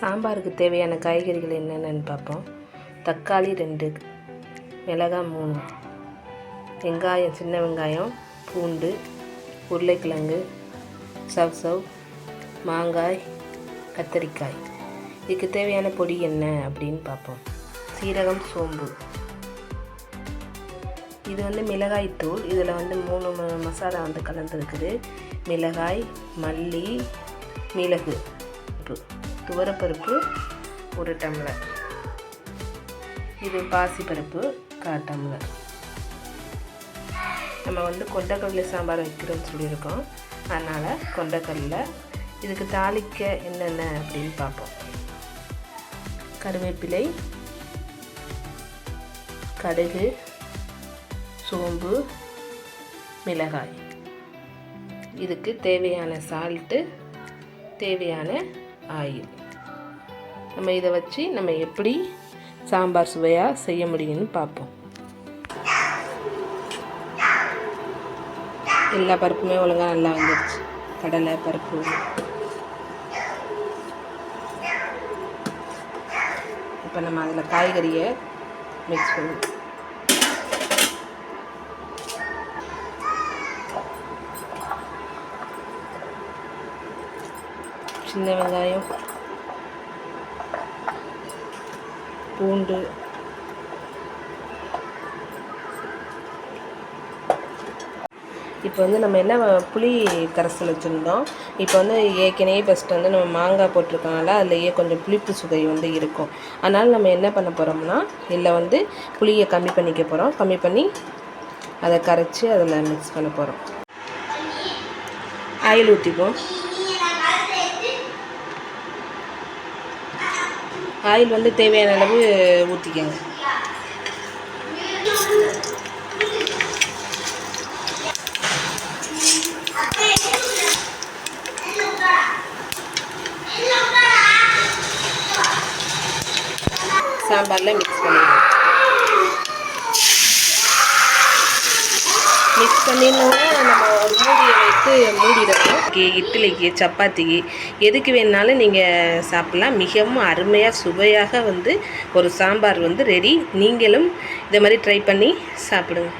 சாம்பாருக்கு தேவையான காய்கறிகள் என்னென்னு பார்ப்போம். தக்காளி ரெண்டு மிளகாய் மூணு வெங்காயம் சின்ன வெங்காயம் பூண்டு உருளைக்கிழங்கு சவ் சவ் மாங்காய் கத்தரிக்காய். இதுக்கு தேவையான பொடி என்ன அப்படின்னு பார்ப்போம். சீரகம் சோம்பு. இது வந்து மிளகாய் தூள். இதில் வந்து மூணு மசாலா வந்து கலந்துருக்குது மிளகாய் மல்லி மிளகு. உப்பு துவரப்பருப்பு ஒரு டம்ளர். இது பாசிப்பருப்பு கால் டம்ளர். நம்ம வந்து கொண்டக்கடலை சாம்பார் வைக்கிறோம்னு சொல்லியிருக்கோம். அதனால் கொண்டக்கடலை இதுக்கு தாளிக்க என்னென்ன அப்படின்னு பார்ப்போம். கருவேப்பிலை கடுகு சோம்பு மிளகாய். இதுக்கு தேவையான சால்ட்டு தேவையான ஆயில் நம்ம இதை வச்சு நம்ம எப்படி சாம்பார் சுவையாக செய்ய முடியும்னு பார்ப்போம். எல்லா பருப்புமே ஒழுங்காக நல்லா வந்துடுச்சு கடலை பருப்பு. இப்போ நம்ம அதில் காய்கறியை மிக்ஸ் பண்ணுவோம் சின்ன வெங்காயம் பூண்டு இப்போ வந்து நம்ம என்ன புளி கரைசல் வச்சுருந்தோம். இப்போ வந்து ஏற்கனவே ஃபஸ்ட்டு வந்து நம்ம மாங்காய் போட்டிருக்கனால அதுலேயே கொஞ்சம் புளிப்பு சுவை வந்து இருக்கும். அதனால் நம்ம என்ன பண்ண போகிறோம்னா இதில் வந்து புளியை கம்மி பண்ணிக்க போகிறோம் கம்மி பண்ணி அதை கரைச்சி அதில் மிக்ஸ் பண்ண போகிறோம் ஆயில் ஊற்றிப்போம் ஆயில் வந்து தேவையான அளவு ஊற்றிக்கங்க சாம்பாரில் மிக்ஸ் பண்ணிடுவோம் மிக்ஸ் பண்ணிடணுன்னா நம்ம ஒரு மூடியை வைத்து மூடிடணும். இட்லிக்கு சப்பாத்திக்கு எதுக்கு வேணாலும் நீங்கள் சாப்பிட்லாம். மிகவும் அருமையாக சுவையாக வந்து ஒரு சாம்பார் வந்து ரெடி நீங்களும் இதை மாதிரி ட்ரை பண்ணி சாப்பிடுங்க.